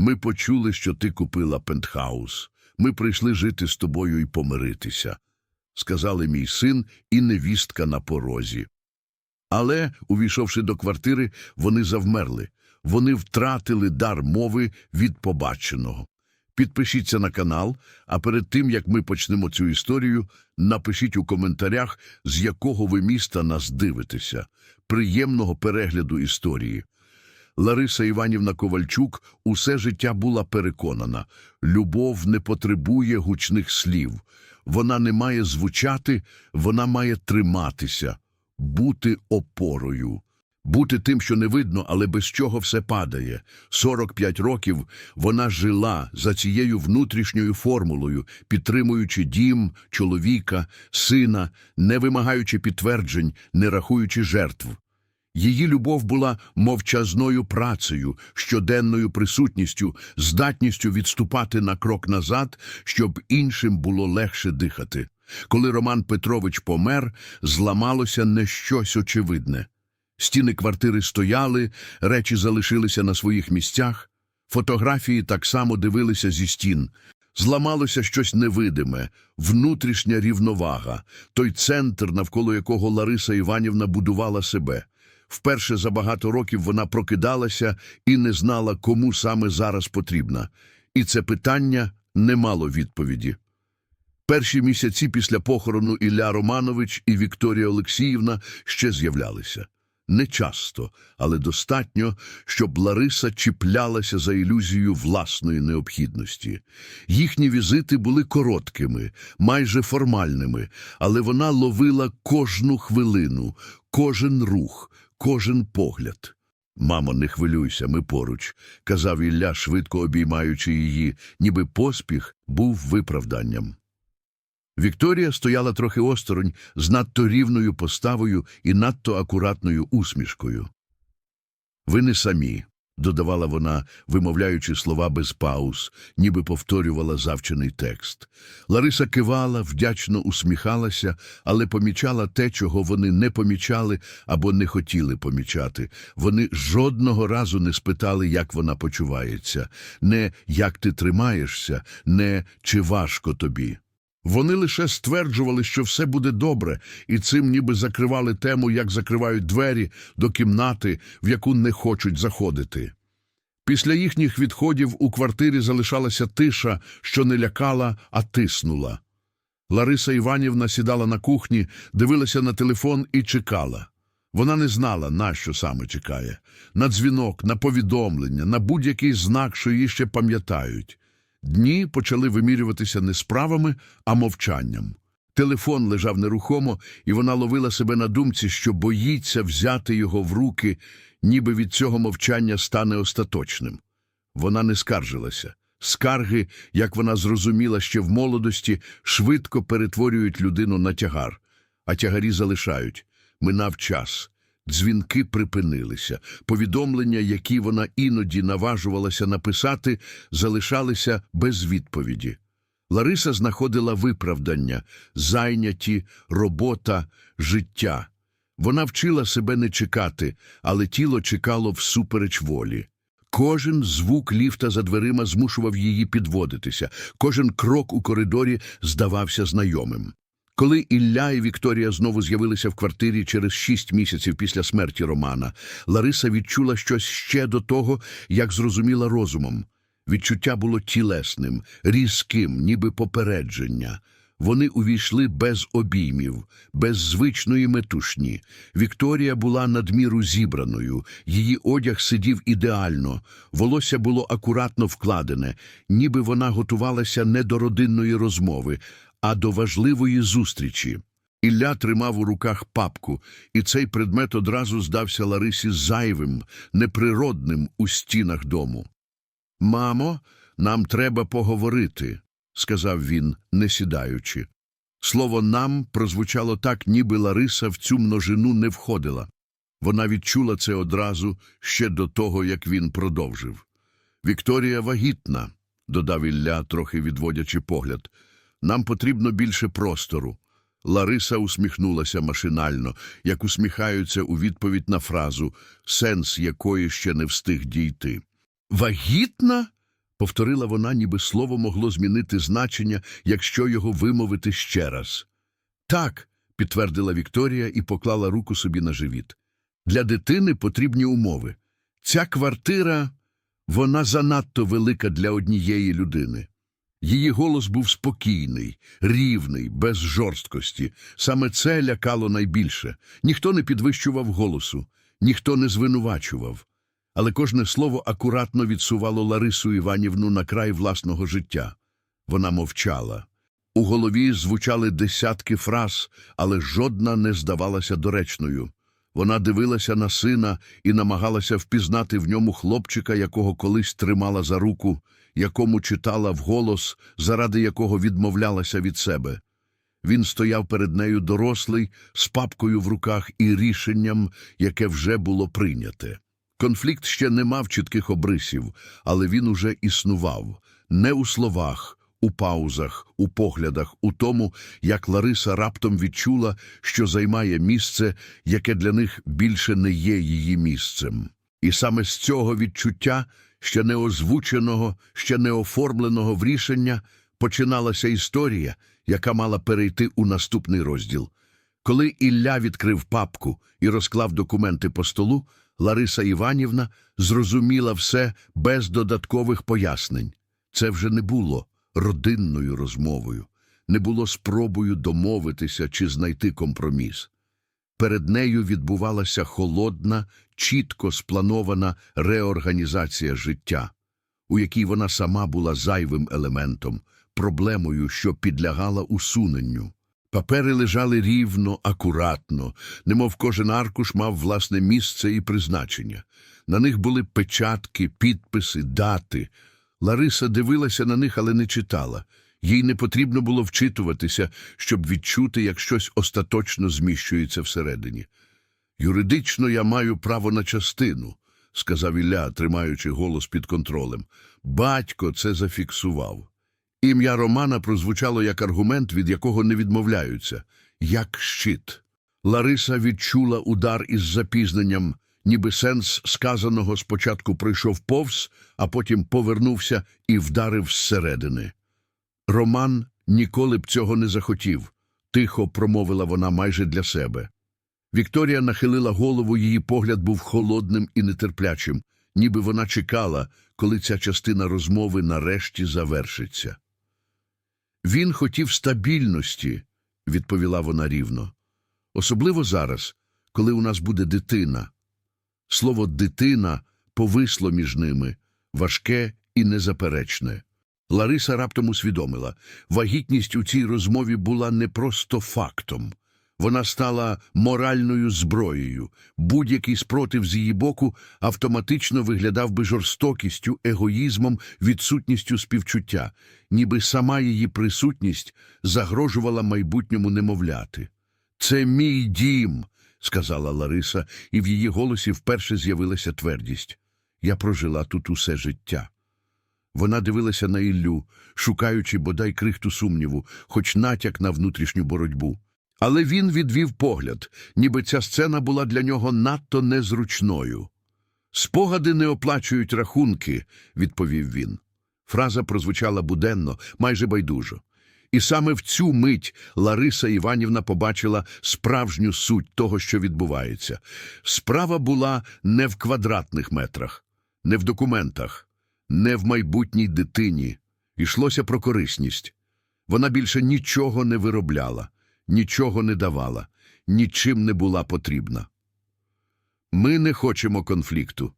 Ми почули, що ти купила пентхаус. Ми прийшли жити з тобою і помиритися, сказали мій син і невістка на порозі. Але, увійшовши до квартири, вони завмерли. Вони втратили дар мови від побаченого. Підпишіться на канал, а перед тим, як ми почнемо цю історію, напишіть у коментарях, з якого ви міста нас дивитеся. Приємного перегляду історії. Лариса Іванівна Ковальчук усе життя була переконана, любов не потребує гучних слів. Вона не має звучати, вона має триматися, бути опорою. Бути тим, що не видно, але без чого все падає. 45 років вона жила за цією внутрішньою формулою, підтримуючи дім, чоловіка, сина, не вимагаючи підтверджень, не рахуючи жертв. Її любов була мовчазною працею, щоденною присутністю, здатністю відступати на крок назад, щоб іншим було легше дихати. Коли Роман Петрович помер, зламалося не щось очевидне. Стіни квартири стояли, речі залишилися на своїх місцях, фотографії так само дивилися зі стін. Зламалося щось невидиме, внутрішня рівновага, той центр, навколо якого Лариса Іванівна будувала себе. Вперше за багато років вона прокидалася і не знала, кому саме зараз потрібна. І це питання не мало відповіді. Перші місяці після похорону Ілля Романович і Вікторія Олексіївна ще з'являлися. Не часто, але достатньо, щоб Лариса чіплялася за ілюзію власної необхідності. Їхні візити були короткими, майже формальними, але вона ловила кожну хвилину, кожен рух, кожен погляд. Мамо, не хвилюйся, ми поруч, казав Ілля, швидко обіймаючи її, ніби поспіх був виправданням. Вікторія стояла трохи осторонь з надто рівною поставою і надто акуратною усмішкою. Ви не самі, додавала вона, вимовляючи слова без пауз, ніби повторювала завчений текст. Лариса кивала, вдячно усміхалася, але помічала те, чого вони не помічали або не хотіли помічати. Вони жодного разу не спитали, як вона почувається, не як ти тримаєшся, не чи важко тобі. Вони лише стверджували, що все буде добре, і цим ніби закривали тему, як закривають двері до кімнати, в яку не хочуть заходити. Після їхніх відходів у квартирі залишалася тиша, що не лякала, а тиснула. Лариса Іванівна сідала на кухні, дивилася на телефон і чекала. Вона не знала, на що саме чекає на дзвінок, на повідомлення, на будь-який знак, що її ще пам'ятають. Дні почали вимірюватися не справами, а мовчанням. Телефон лежав нерухомо, і вона ловила себе на думці, що боїться взяти його в руки, ніби від цього мовчання стане остаточним. Вона не скаржилася. Скарги, як вона зрозуміла ще в молодості, швидко перетворюють людину на тягар, а тягарі залишають. Минав час. Дзвінки припинилися. Повідомлення, які вона іноді наважувалася написати, залишалися без відповіді. Лариса знаходила виправдання, зайняті, робота, життя. Вона вчила себе не чекати, але тіло чекало всупереч волі. Кожен звук ліфта за дверима змушував її підводитися, кожен крок у коридорі здавався знайомим. Коли Ілля і Вікторія знову з'явилися в квартирі через шість місяців після смерті Романа, Лариса відчула щось ще до того, як зрозуміла розумом. Відчуття було тілесним, різким, ніби попередження. Вони увійшли без обіймів, без звичної метушні. Вікторія була надміру зібраною, її одяг сидів ідеально, волосся було акуратно вкладене, ніби вона готувалася не до родинної розмови, а до важливої зустрічі. Ілля тримав у руках папку, і цей предмет одразу здався Ларисі зайвим, неприродним у стінах дому. Мамо, нам треба поговорити, сказав він, не сідаючи. Слово нам прозвучало так, ніби Лариса в цю множину не входила. Вона відчула це одразу ще до того, як він продовжив. Вікторія вагітна, додав Ілля, трохи відводячи погляд. Нам потрібно більше простору. Лариса усміхнулася машинально, як усміхаються у відповідь на фразу, сенс якої ще не встиг дійти. Вагітна? повторила вона, ніби слово могло змінити значення, якщо його вимовити ще раз. Так, підтвердила Вікторія і поклала руку собі на живіт. Для дитини потрібні умови. Ця квартира, вона занадто велика для однієї людини. Її голос був спокійний, рівний, без жорсткості. Саме це лякало найбільше. Ніхто не підвищував голосу, ніхто не звинувачував. Але кожне слово акуратно відсувало Ларису Іванівну на край власного життя. Вона мовчала. У голові звучали десятки фраз, але жодна не здавалася доречною. Вона дивилася на сина і намагалася впізнати в ньому хлопчика, якого колись тримала за руку, якому читала вголос, заради якого відмовлялася від себе. Він стояв перед нею дорослий, з папкою в руках і рішенням, яке вже було прийняте. Конфлікт ще не мав чітких обрисів, але він уже існував не у словах, у паузах, у поглядах, у тому, як Лариса раптом відчула, що займає місце, яке для них більше не є її місцем. І саме з цього відчуття, ще не озвученого, ще не оформленого в рішення, починалася історія, яка мала перейти у наступний розділ. Коли Ілля відкрив папку і розклав документи по столу, Лариса Іванівна зрозуміла все без додаткових пояснень. Це вже не було родинною розмовою, не було спробою домовитися чи знайти компроміс. Перед нею відбувалася холодна, чітко спланована реорганізація життя, у якій вона сама була зайвим елементом, проблемою, що підлягала усуненню. Папери лежали рівно, акуратно, немов кожен аркуш мав власне місце і призначення. На них були печатки, підписи, дати. Лариса дивилася на них, але не читала. Їй не потрібно було вчитуватися, щоб відчути, як щось остаточно зміщується всередині. Юридично я маю право на частину, сказав Ілля, тримаючи голос під контролем. Батько це зафіксував. Ім'я Романа прозвучало як аргумент, від якого не відмовляються, як щит. Лариса відчула удар із запізненням, ніби сенс сказаного спочатку прийшов повз, а потім повернувся і вдарив зсередини. Роман ніколи б цього не захотів, тихо промовила вона майже для себе. Вікторія нахилила голову, її погляд був холодним і нетерплячим, ніби вона чекала, коли ця частина розмови нарешті завершиться. Він хотів стабільності, відповіла вона рівно. Особливо зараз, коли у нас буде дитина. Слово дитина повисло між ними, важке і незаперечне. Лариса раптом усвідомила, вагітність у цій розмові була не просто фактом. Вона стала моральною зброєю. Будь-який спротив з її боку автоматично виглядав би жорстокістю, егоїзмом, відсутністю співчуття, ніби сама її присутність загрожувала майбутньому немовляти. Це мій дім, сказала Лариса, і в її голосі вперше з'явилася твердість. Я прожила тут усе життя. Вона дивилася на Іллю, шукаючи бодай крихту сумніву, хоч натяк на внутрішню боротьбу. Але він відвів погляд, ніби ця сцена була для нього надто незручною. Спогади не оплачують рахунки, відповів він. Фраза прозвучала буденно, майже байдужо. І саме в цю мить Лариса Іванівна побачила справжню суть того, що відбувається. Справа була не в квадратних метрах, не в документах, не в майбутній дитині. Йшлося про корисність. Вона більше нічого не виробляла, нічого не давала, нічим не була потрібна. Ми не хочемо конфлікту,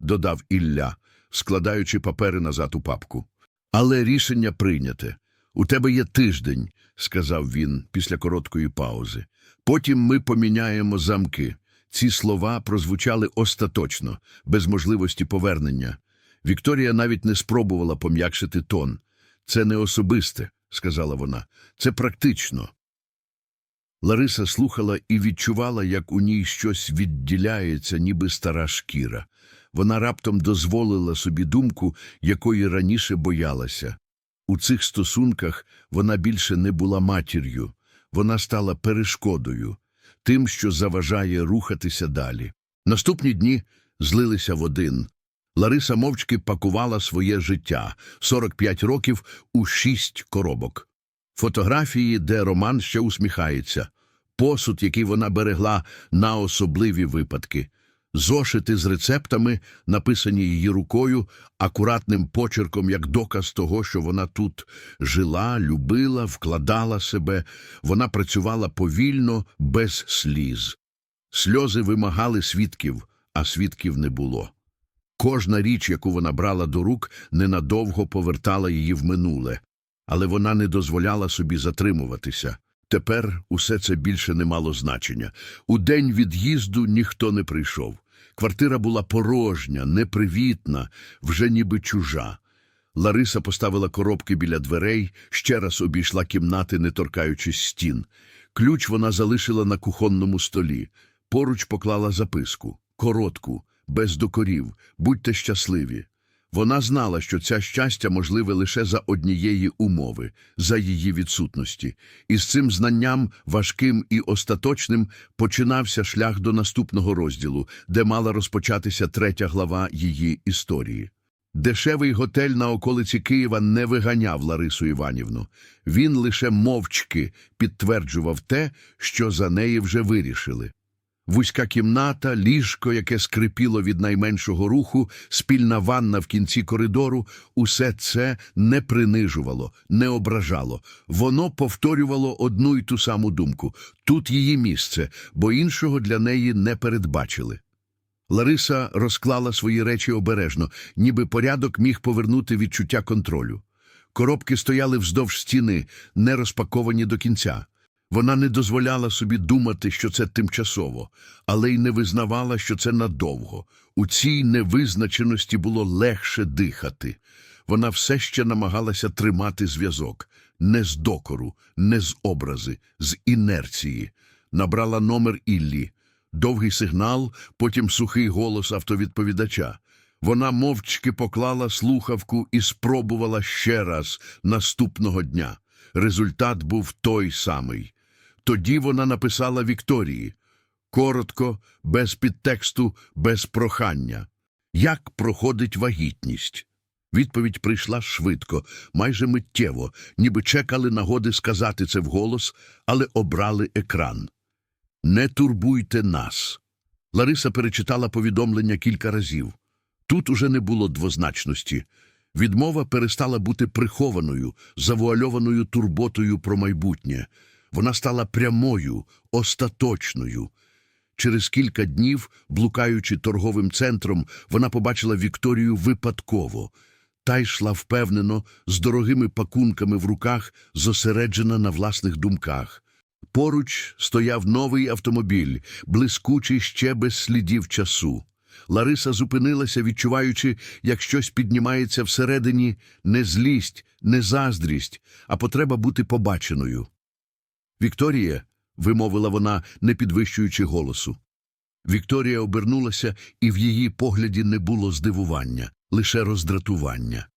додав Ілля, складаючи папери назад у папку. Але рішення прийняте. У тебе є тиждень, сказав він після короткої паузи. Потім ми поміняємо замки. Ці слова прозвучали остаточно, без можливості повернення. Вікторія навіть не спробувала пом'якшити тон. Це не особисте, сказала вона, це практично. Лариса слухала і відчувала, як у ній щось відділяється, ніби стара шкіра. Вона раптом дозволила собі думку, якої раніше боялася. У цих стосунках вона більше не була матір'ю, вона стала перешкодою, тим, що заважає рухатися далі. Наступні дні злилися в один. Лариса мовчки пакувала своє життя 45 років у шість коробок. Фотографії, де Роман ще усміхається, посуд, який вона берегла на особливі випадки, зошити з рецептами, написані її рукою, акуратним почерком, як доказ того, що вона тут жила, любила, вкладала себе. Вона працювала повільно, без сліз. Сльози вимагали свідків, а свідків не було. Кожна річ, яку вона брала до рук, ненадовго повертала її в минуле, але вона не дозволяла собі затримуватися. Тепер усе це більше не мало значення. У день від'їзду ніхто не прийшов. Квартира була порожня, непривітна, вже ніби чужа. Лариса поставила коробки біля дверей, ще раз обійшла кімнати, не торкаючись стін. Ключ вона залишила на кухонному столі. Поруч поклала записку, коротку, без докорів, будьте щасливі. Вона знала, що це щастя можливе лише за однієї умови, за її відсутності. І з цим знанням, важким і остаточним, починався шлях до наступного розділу, де мала розпочатися третя глава її історії. Дешевий готель на околиці Києва не виганяв Ларису Іванівну. Він лише мовчки підтверджував те, що за неї вже вирішили. Вузька кімната, ліжко, яке скрипіло від найменшого руху, спільна ванна в кінці коридору – усе це не принижувало, не ображало. Воно повторювало одну й ту саму думку – тут її місце, бо іншого для неї не передбачили. Лариса розклала свої речі обережно, ніби порядок міг повернути відчуття контролю. Коробки стояли вздовж стіни, не розпаковані до кінця. Вона не дозволяла собі думати, що це тимчасово, але й не визнавала, що це надовго. У цій невизначеності було легше дихати. Вона все ще намагалася тримати зв'язок. Не з докору, не з образи, з інерції. Набрала номер Іллі. Довгий сигнал, потім сухий голос автовідповідача. Вона мовчки поклала слухавку і спробувала ще раз наступного дня. Результат був той самий. Тоді вона написала Вікторії. Коротко, без підтексту, без прохання. Як проходить вагітність? Відповідь прийшла швидко, майже миттєво, ніби чекали нагоди сказати це вголос, але обрали екран. Не турбуйте нас. Лариса перечитала повідомлення кілька разів. Тут уже не було двозначності. Відмова перестала бути прихованою, завуальованою турботою про майбутнє. Вона стала прямою, остаточною. Через кілька днів, блукаючи торговим центром, вона побачила Вікторію випадково. Та йшла впевнено, з дорогими пакунками в руках, зосереджена на власних думках. Поруч стояв новий автомобіль, блискучий ще без слідів часу. Лариса зупинилася, відчуваючи, як щось піднімається всередині не злість, не заздрість, а потреба бути побаченою. Вікторія, вимовила вона, не підвищуючи голосу. Вікторія обернулася, і в її погляді не було здивування, лише роздратування.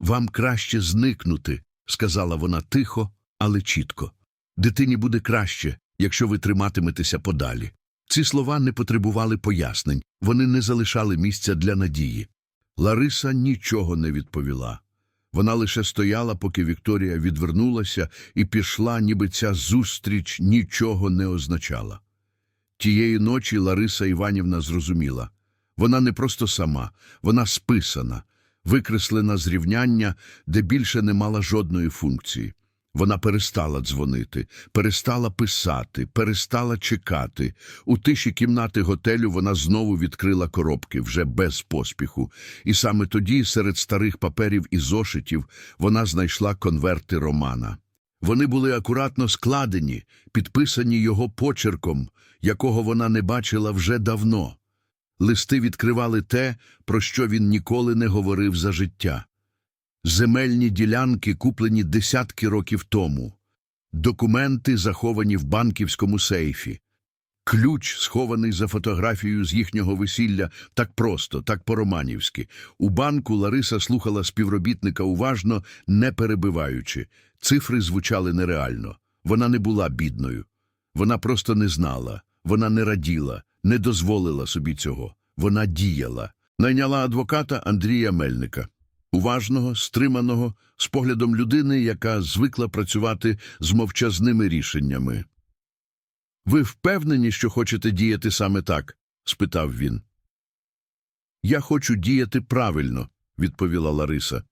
Вам краще зникнути, сказала вона тихо, але чітко. Дитині буде краще, якщо ви триматиметеся подалі. Ці слова не потребували пояснень, вони не залишали місця для надії. Лариса нічого не відповіла. Вона лише стояла, поки Вікторія відвернулася і пішла, ніби ця зустріч нічого не означала. Тієї ночі Лариса Іванівна зрозуміла. Вона не просто сама, вона списана, викреслена з рівняння, де більше не мала жодної функції. Вона перестала дзвонити, перестала писати, перестала чекати. У тиші кімнати готелю вона знову відкрила коробки, вже без поспіху. І саме тоді, серед старих паперів і зошитів, вона знайшла конверти Романа. Вони були акуратно складені, підписані його почерком, якого вона не бачила вже давно. Листи відкривали те, про що він ніколи не говорив за життя. Земельні ділянки, куплені десятки років тому, документи, заховані в банківському сейфі, ключ, схований за фотографією з їхнього весілля, так просто, так по-романівськи. У банку Лариса слухала співробітника уважно, не перебиваючи. Цифри звучали нереально. Вона не була бідною. Вона просто не знала, вона не раділа, не дозволила собі цього. Вона діяла. Найняла адвоката Андрія Мельника, уважного, стриманого, з поглядом людини, яка звикла працювати з мовчазними рішеннями. Ви впевнені, що хочете діяти саме так? спитав він. Я хочу діяти правильно, відповіла Лариса.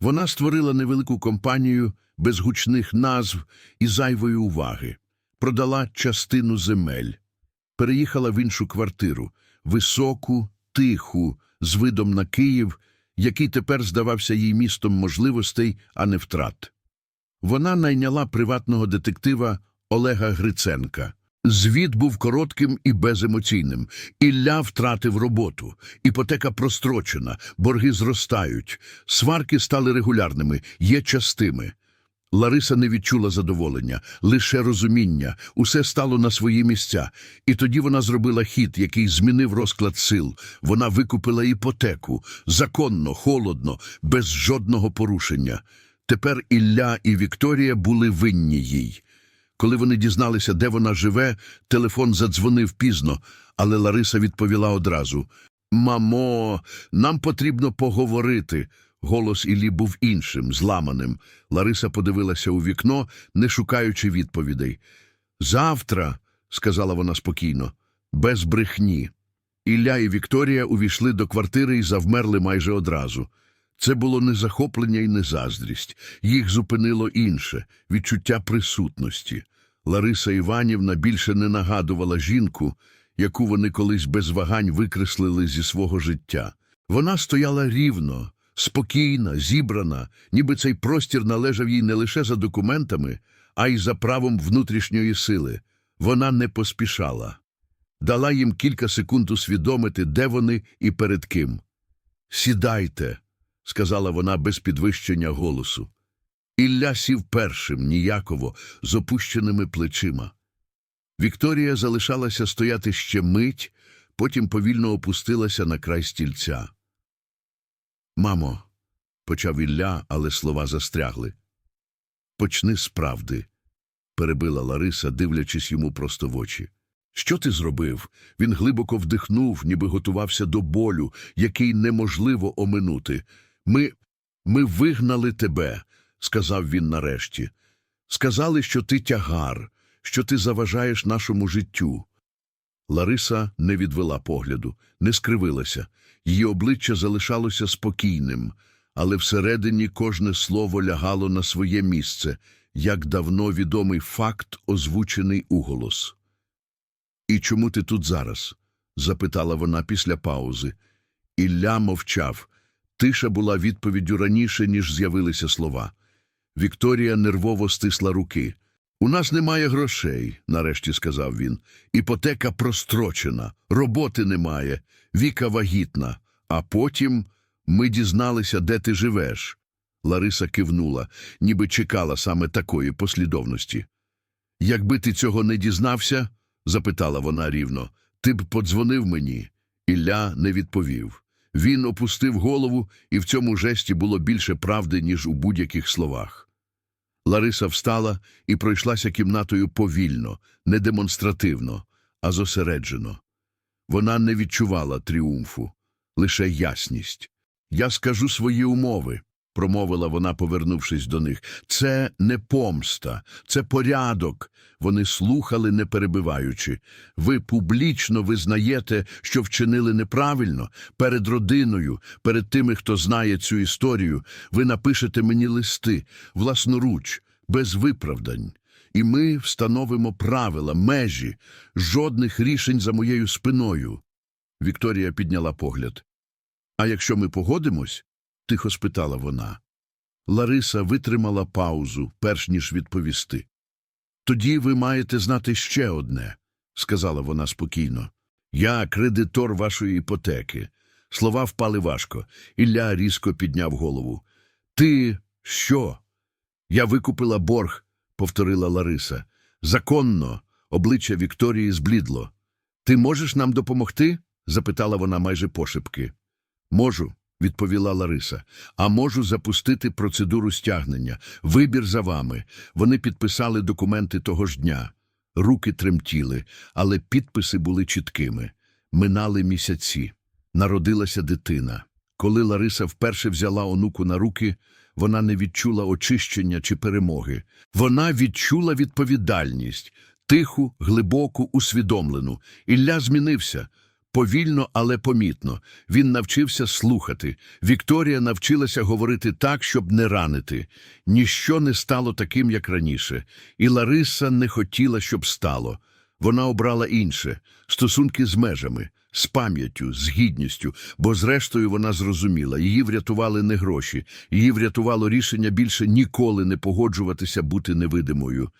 Вона створила невелику компанію без гучних назв і зайвої уваги, продала частину земель, переїхала в іншу квартиру, високу, тиху, з видом на Київ, який тепер здавався їй містом можливостей, а не втрат. Вона найняла приватного детектива Олега Гриценка. Звіт був коротким і беземоційним. Ілля втратив роботу, іпотека прострочена, борги зростають, сварки стали регулярними, є частими. Лариса не відчула задоволення, лише розуміння, усе стало на свої місця. І тоді вона зробила хід, який змінив розклад сил. Вона викупила іпотеку, законно, холодно, без жодного порушення. Тепер Ілля і Вікторія були винні їй. Коли вони дізналися, де вона живе, телефон задзвонив пізно, але Лариса відповіла одразу. Мамо, нам потрібно поговорити. Голос Іллі був іншим, зламаним. Лариса подивилася у вікно, не шукаючи відповідей. Завтра, сказала вона спокійно, без брехні. Ілля і Вікторія увійшли до квартири і завмерли майже одразу. Це було не захоплення і не заздрість. Їх зупинило інше відчуття присутності. Лариса Іванівна більше не нагадувала жінку, яку вони колись без вагань викреслили зі свого життя. Вона стояла рівно, спокійна, зібрана, ніби цей простір належав їй не лише за документами, а й за правом внутрішньої сили. Вона не поспішала. Дала їм кілька секунд усвідомити, де вони і перед ким. Сідайте, сказала вона без підвищення голосу. Ілля сів першим, ніяково, з опущеними плечима. Вікторія залишалася стояти ще мить, потім повільно опустилася на край стільця. Мамо, почав Ілля, але слова застрягли. Почни з правди, перебила Лариса, дивлячись йому просто в очі. Що ти зробив? Він глибоко вдихнув, ніби готувався до болю, який неможливо оминути. Ми. ми вигнали тебе, сказав він нарешті. Сказали, що ти тягар, що ти заважаєш нашому життю. Лариса не відвела погляду, не скривилася. Її обличчя залишалося спокійним, але всередині кожне слово лягало на своє місце, як давно відомий факт, озвучений уголос. І чому ти тут зараз? запитала вона після паузи. Ілля мовчав. Тиша була відповіддю раніше, ніж з'явилися слова. Вікторія нервово стисла руки. У нас немає грошей, нарешті сказав він. Іпотека прострочена, роботи немає, віка вагітна. А потім ми дізналися, де ти живеш. Лариса кивнула, ніби чекала саме такої послідовності. Якби ти цього не дізнався, запитала вона рівно, ти б подзвонив мені. Ілля не відповів. Він опустив голову, і в цьому жесті було більше правди, ніж у будь-яких словах. Лариса встала і пройшлася кімнатою повільно, не демонстративно, а зосереджено. Вона не відчувала тріумфу, лише ясність. Я скажу свої умови, промовила вона, повернувшись до них. Це не помста, це порядок. Вони слухали, не перебиваючи. Ви публічно визнаєте, що вчинили неправильно перед родиною, перед тими, хто знає цю історію. Ви напишете мені листи власноруч, без виправдань. І ми встановимо правила, межі, жодних рішень за моєю спиною. Вікторія підняла погляд. А якщо ми погодимось? Тихо спитала вона. Лариса витримала паузу, перш ніж відповісти. Тоді ви маєте знати ще одне, сказала вона спокійно. Я кредитор вашої іпотеки. Слова впали важко. Ілля різко підняв голову. Ти що? Я викупила борг, повторила Лариса. Законно, обличчя Вікторії зблідло. Ти можеш нам допомогти? запитала вона майже пошепки. Можу, відповіла Лариса, а можу запустити процедуру стягнення. Вибір за вами. Вони підписали документи того ж дня. Руки тремтіли, але підписи були чіткими. Минали місяці. Народилася дитина. Коли Лариса вперше взяла онуку на руки, вона не відчула очищення чи перемоги. Вона відчула відповідальність, тиху, глибоку, усвідомлену. Ілля змінився. Повільно, але помітно. Він навчився слухати. Вікторія навчилася говорити так, щоб не ранити. Ніщо не стало таким, як раніше. І Лариса не хотіла, щоб стало. Вона обрала інше – стосунки з межами, з пам'яттю, з гідністю, бо зрештою вона зрозуміла, її врятували не гроші, її врятувало рішення більше ніколи не погоджуватися бути невидимою.